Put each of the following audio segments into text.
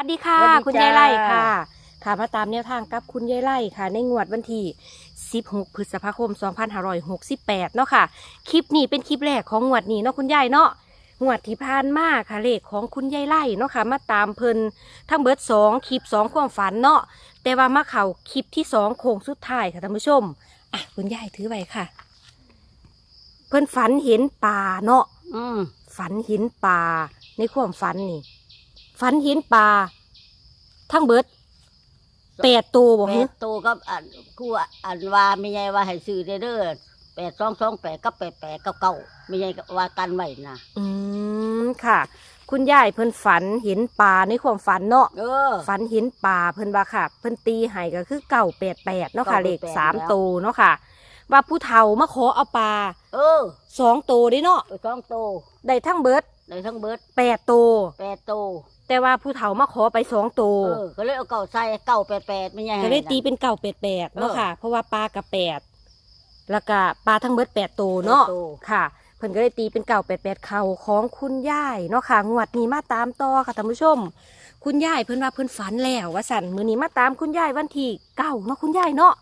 วัสดีค่ะสวัสดีคุณจ้ายายไล่ค่ะ ค่ะมาตามแนวทางกับคุณยายไล่ค่ะ ในงวดวันที่ 16 พฤษภาคม 2568 เนาะค่ะ คลิปนี้เป็นคลิปแรกของงวดนี้เนาะคุณยายเนาะงวดที่ผ่านมาค่ะเลขของคุณยายไล่เนาะค่ะ มาตามเพิ่นทั้งเบิดสองคลิปสองความฝันเนาะแต่ว่ามาเข่าคลิปที่สองโค้งสุดท้ายค่ะท่านผู้ชมอะคุณยายถือไว้ค่ะ เพิ่นฝันเห็นป่าเนาะอืมฝันเห็นปลาในความฝันนี่ ฝันเห็นปลาทั้งเบิดแปดตัวบ่แปฮึดโตกับอันกูอันว่าไม่ใหญ่ว่าให้ซื้อเด้อเด้อแปดสองสองแปดกับแปดแปดกับเก้าไม่ใหญ่ก็ว่ากันไว้นะอืมค่ะ คุณยายเพิ่นฝันเห็นปลาในความฝันเนาะเออ ฝันเห็นปลาเพิ่นว่าค่ะ เพิ่นตีให้ก็คือเก่าแปดแปดเนาะค่ะ988เลขสามแล้ว ตัวเนาะค่ะ ว่าผู้เฒ่ามาขอเอาปลาเออสองตัวเด้เนาะไปสองโตได้ทั้งเบิด ในทั้งเบิดแปดตัวแปดโตแต่ว่าผู้เฒ่ามาขอไปสองตัวเออก็เลยเอาเก้าใส่เก้าแปดแปดไม่ใหญ่ก็เลยตีเป็นเก่าแปดแปดเนาะเออค่ะ เพราะว่าปลากับแปดแล้วก็ปลาทั้งเบิดแปดตัวเนาะแปดโตค่ะเพิ่นก็เลยตีเป็นเก่าแปดแปดเข่าของคุณยายเนาะค่ะงวดนี้มาตามต่อค่ะท่านผู้ชม คุณยายเพิ่นว่าเพิ่นฝันแล้วว่าสั่นมือนี้มาตามคุณยายวันที่เก้าเนาะคุณยายเนาะ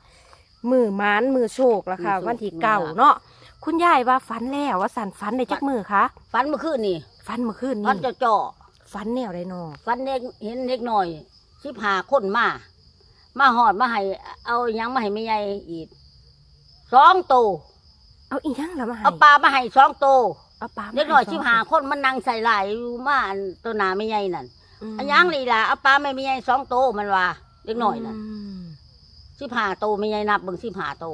มือหมานมือโชคแล้วค่ะ วันที่เก้าเนาะคุณยายว่าฝันแล้วว่าสั่นฝันในจักมือคะ ฟันเมื่อคืนนี่ ฝันเมื่อคืนฟันนี้จะจ่อฝันแนวไรนอๆฟันเด็กเห็นเด็กหน่อยสิบหาคนมา มาหอดมาให้เอาหยังมาให้ไม่ใหญ่อีกสองโตเอาอีกยังแล้วมาให้เอาปลามาให้สองโตเอาปลามาเด็กหน่อยใชิบหาคนมันนั่งใส่หลายอยู่มาอันตัวหนาไม่ใหญ่นั่นมอันยังนี่ล่ะเอาปลาไม่ไม่ใหญ่สองโตมันว่าเด็กหน่อยนั่นมชิบหาโตไม่ใหญ่นับเบิ่งชิบหาโต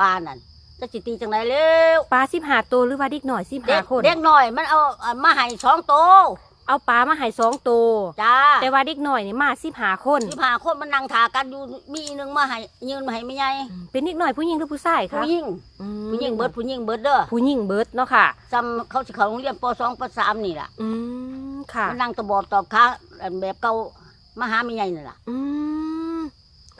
ปลานั่น จะจิตีจังไรเร็วปลาสิบหาตัวหรือว่าเด็กหน่อยสิบเด็หากคน เด็กหน่อยมันเอาอันมาให้สองโตเอาปลามาให้สองตัวจ้าแต่ว่าเด็กหน่อยนี่มาสิบหาคนชิบหาคนมันนั่งถากันอยู่มีอีหนึงมาให้ยืนมาให้ไม่ใหญ่อืมเป็นเด็กหน่อยผู้หญิงหรือผู้ชายคะผู้หญิงอืมผู้หญิงเบิดผู้หญิงเบิดเด้อผู้หญิงเบิร์ดเนาะค่ะ จำเขาสิเขาโรงเรียนปสองปสามนี่ล่ะอืมค่ะมันนั่งตะบอบตอบค้าอันแบบเก่ามาหาไม่ใหญ่นี่ล่ะ อืม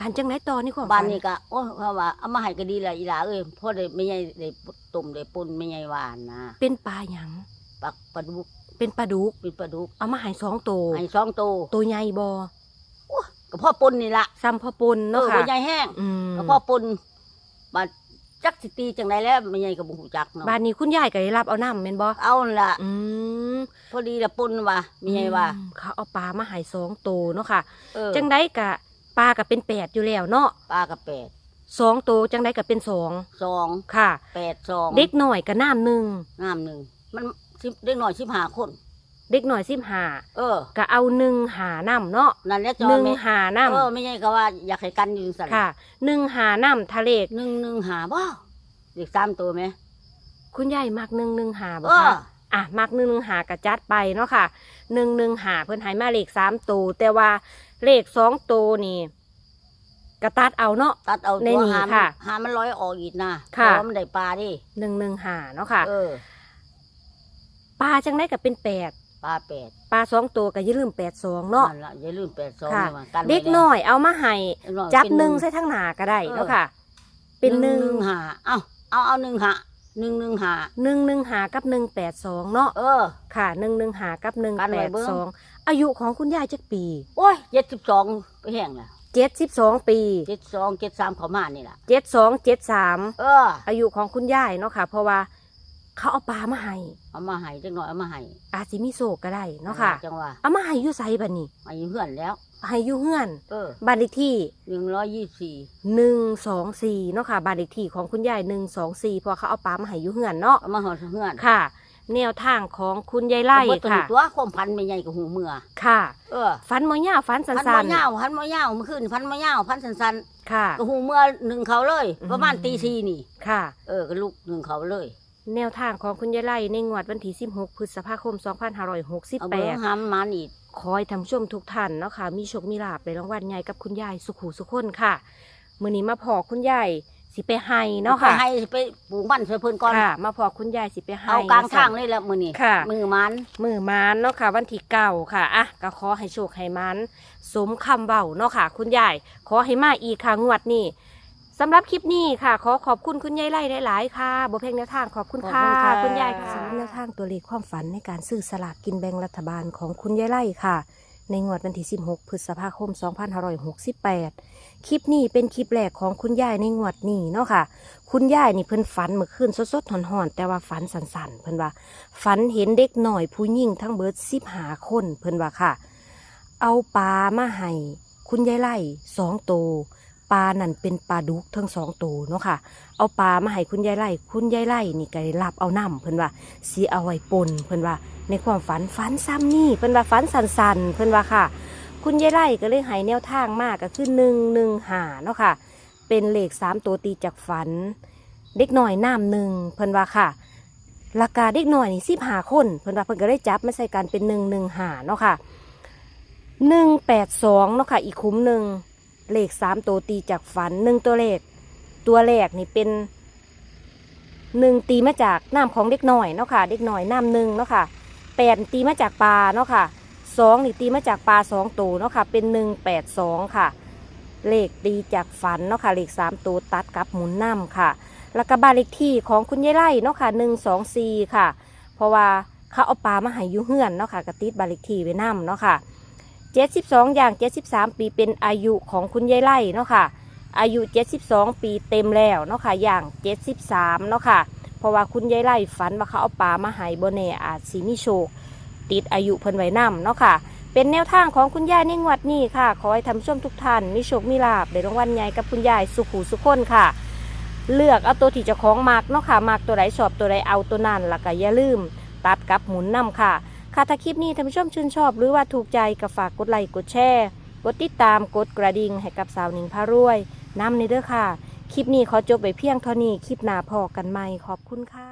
บ้านจังไหนต่อนี่ความบ้านฝันี้ก็โอ้เขาว่าเอามาให้ก็ดีแหละอีหลาเอ้ยพ่อได้ไม่ใหญ่ได้ตุ่มได้ปุ่นไม่ใหญ่หวานนะเป็นปลาหยังปักปลาดุกเป็นปลาดุกเป็นปลาดุกเอามาให้สองตัวให้สองโตตัวใหญ่บอก็พ่อปุ่นนี่ละซ้ำพอปนเอเนาะอค่ะบ่ใหญ่แห้งอืมก็พ่อปุ่นบัดจักสิตีจังไดแล้วไม่ใหญ่ก็บ่ฮู้จักเนาะบ้านนี้คุณยายก็ได้รับเอาน้ำเป็นบอเอานั่นล่ะอืมพอดีละปุ่นว่าไม่ใหญ่ว่าอืมเขาเอาปลามาให้สองตัวเนาะค่ะ เออจังได้กะ ปลาก็เป็นแปดอยู่แล้วเนาะปลากระแปดสองตัวจังได้ก็เป็นสองสองค่ะ แปดสองเด็กหน่อยก็น้ำหนึ่งงามหนึ่งมันสิบเด็กหน่อยสิบห้าคน เด็กหน่อยสิบหาเออก็เอาหนึ่งหาน้ำเนาะนั่นแหละจอหนึ่งแม่หาเออน้ำไม่ใหญ่ก็ว่าอยากให้กันอยู่สั่นค่ะหนึ่งหาน้ำทะเลกหนึ่งหนึ่งหาบ่เด็กสามตัวไหมคุณยายมักหนึ่งหนึ่งหาบ่เออ คะ อะมักหนึ่งหนึ่งหากระจัดไปเนาะค่ะหนึ่งหนึ่งหาเพิ่นใหายมาเลขสามตัวแต่ว่า เลขสองตัวนี่กระตัดเอาเนาะ ตัดเอาในตัวนี้หามค่ะหามันร้อยออกอีกนะค่ะ เพรามันได้ปลาดิหนึ่งหนึ่งหาเนาะค่ะ เออปลาจังได้ก็เป็นแปดปลาแปดปลาสองตัวก็อย่าลืมแปดสองเนาะ นั่นละอย่าลืมแปดสองค่ะนี่ว่ากันไว้เด็กแล้วน้อยเอามาให้เด็กน้อยจับเป็นหนึ่งใส่ทั้งหนาก็ได้เออเนาะค่ะ เป็นหนึ่งหาเอาเอาเอาหนึ่งหาหนึ่งหนึ่งหาหนึ่งหนึ่งหากับหนึ่งแปดสองเนาะ เออ ค่ะหนึ่งหนึ่งหากับหนึ่งกันแปไว้ดเบิ่ง สอง อายุของคุณยายจักปี โอ้ยเจ็ดสิบสองไปแห้งละเจ็ดสิบสองปี เจ็ดสองเจ็ดสามเขามานี่ล่ะ เจ็ดสองเจ็ดสามเออ อายุของคุณยายเนาะค่ะ เพราะว่าเขาเอาปลามาให้เอามาให้จังหน่อยเอามาให้อาจสิมีโศกก็ได้เนาะค่ะจังว่าเอามาให้อยู่ไสบัดนี้อายุเพื่อนแล้วให้อยู่เฮือนเออบ้านเลขที่หนึ่งร้อยยี่สี่หนึ่งสองสี่เนาะค่ะบ้านเลขที่ของคุณยายหนึ่งสองสี่เพราะเขาเอาปลามาให้อยู่เฮือนเนาะเอามาหอดเพื่อนค่ะ แนวทางของคุณยายไล่เอาเบิดตัวค่ะนี้ตัวความพันไม่ใหญ่กับหูเมื่อ ค่ะ เออฟันมอย่าฟันสัพันนมะยาวพันมะยาวเมื่อคืนพันมะยาวพันสันสันๆค่ะ ๆกับหูเมื่อหนึ่งเขาเลย อืม ประมาณตีสี่นี่ ค่ะ เออก็ลูกหนึ่งเขาเลย แนวทางของคุณยายไล่ในงวดวันที่ 16 พฤษภาคม เอาเบอร์2568 ห้ามมันอีก ขอให้ท่านผู้ชมทุกท่านเนาะค่ะมีโชคมีลาภในรางวัลใหญ่กับคุณยายสุขหูสุขคนค่ะ มื้อนี้มาพอคุณยาย สิไปให้เนาะค่ะไปให้ไปปลูกบ้านช่วยเพิ่นก่อนค่ะ มาพอคุณยายสิไปให้เอากลางทางว่นี่แหละมือนี่ค่ะ มือมันมือมานเนาะค่ะ วันที่เก่าค่ะอะก็ขอให้โชคให้มันสมคำเบาเนาะค่ะ คุณยายขอให้มาอีกค่ะงวดนี้สำหรับคลิปนี้ค่ะ ขอขอบคุณคุณยายไล่หลายๆค่ะบเพลงแนวทางขอบคุณค่ะ คุณยายค่ะสำหรับแนวทางตัวเลขความฝันในการซื้อสลากกินแบ่งรัฐบาลของคุณยายไล่ค่ะ ในงวดวันที่ 16 พฤษภาคม 2568 คลิปนี้เป็นคลิปแรกของคุณยายในงวดนี้เนาะค่ะ คุณยายนี่เพิ่นฝันเมื่อคืนสดๆหอนๆ แต่ว่าฝันสันๆ เพิ่นว่าฝันเห็นเด็กหน่อยผู้หญิงทั้งเบิดสิบหาคนเพิ่นว่าค่ะ เอาปลามาให้คุณยายไล่สองโตว ปลานั่นเป็นปลาดุกทั้งสองโตวเนาะค่ะ เอาปลามาให้คุณยายไล่คุณยายไล่นี่ก็ได้รับเอาน้ำเพิ่นว่าสีเอาไว้ปนเพิ่นว่า ในความฝันฝันซ้ำนี่เพิ่นว่าฝันสันๆเพิ่นว่าค่ะ คุณยายไล่ก็เลยให้แนวทางมากก็คือหนึ่งหนึ่งหาเนาะค่ะ เป็นเลขสามตัวตีจากฝัน เด็กหน่อยน้ำหนึ่งเพิ่นว่าค่ะราคาเด็กหน่อยนี่สิบหาคนเพิ่นว่าเพิ่นก็ได้จับมาใส่กันเป็นหนึ่งหนึ่งหาเนาะค่ะหนึ่งแปดสองเนาะค่ะอีกคุ้มหนึ่ง เลขสามตัวตีจากฝันหนึ่งตัวเลข ตัวแรกนี่เป็นหนึ่งตีมาจากน้ำของเด็กหน่อยเนาะค่ะ เด็กหน่อยน้ำหนึ่งเนาะค่ะแปดตีมาจากปลาเนาะค่ะสองนี่ตีมาจากปลาสองตัวเนาะค่ะ เป็นหนึ่งแปดสองค่ะ เลขตีจากฝันเนาะค่ะ เลขสามตัวตัดกับหมุนน้ำค่ะ แล้วก็บ้านเลขที่ของคุณยายไล่เนาะค่ะหนึ่งสองสี่ค่ะ เพราะว่าเขาเอาปลามาให้อยูเฮือนเนาะค่ะกระติดบ้านเลขที่ไว้นํเนาะค่ะ เจ็ดสิบสองอย่างเจ็ดสิบสามปีเป็นอายุของคุณยายไล่เนาะค่ะ อายุเจ็ดสิบสองปีเต็มแล้วเนาะค่ะ อย่างเจ็ดสิบสามเนาะค่ะ เพราะว่าคุณยายไล่ฝันว่าเขาเอาปลามาให้โบเนอาจสีมิโชค ติดอายุเพิ่นไว้นํเนาะค่ะ เป็นแนวทางของคุณยายในงวดนี้ค่ะ ขอให้ท่านผู้ชมทุกท่านมีโชคมีลาบได้รางวัลใหญ่กับคุณยายสุขูสุขคนค่ะ เลือกเอาตัวที่เจ้าของมากเนาะค่ะมากตัวใดชอบตัวใดเอาตัวนั้นแล้วก็อย่าลืม ตัดกับหมุนนำค่ะ ค่ะถ้าคลิปนี้ท่านผู้ชมชื่นชอบหรือว่าถูกใจก็ฝากกดไลค์กดแชร์ กดติดตามกดกระดิ่งให้กับสาวหนิงพารวยน้ำในเด้อค่ะ คลิปนี้ขอจบไปเพียงเท่านี้คลิปหน้าพอกันใหม่ขอบคุณค่ะ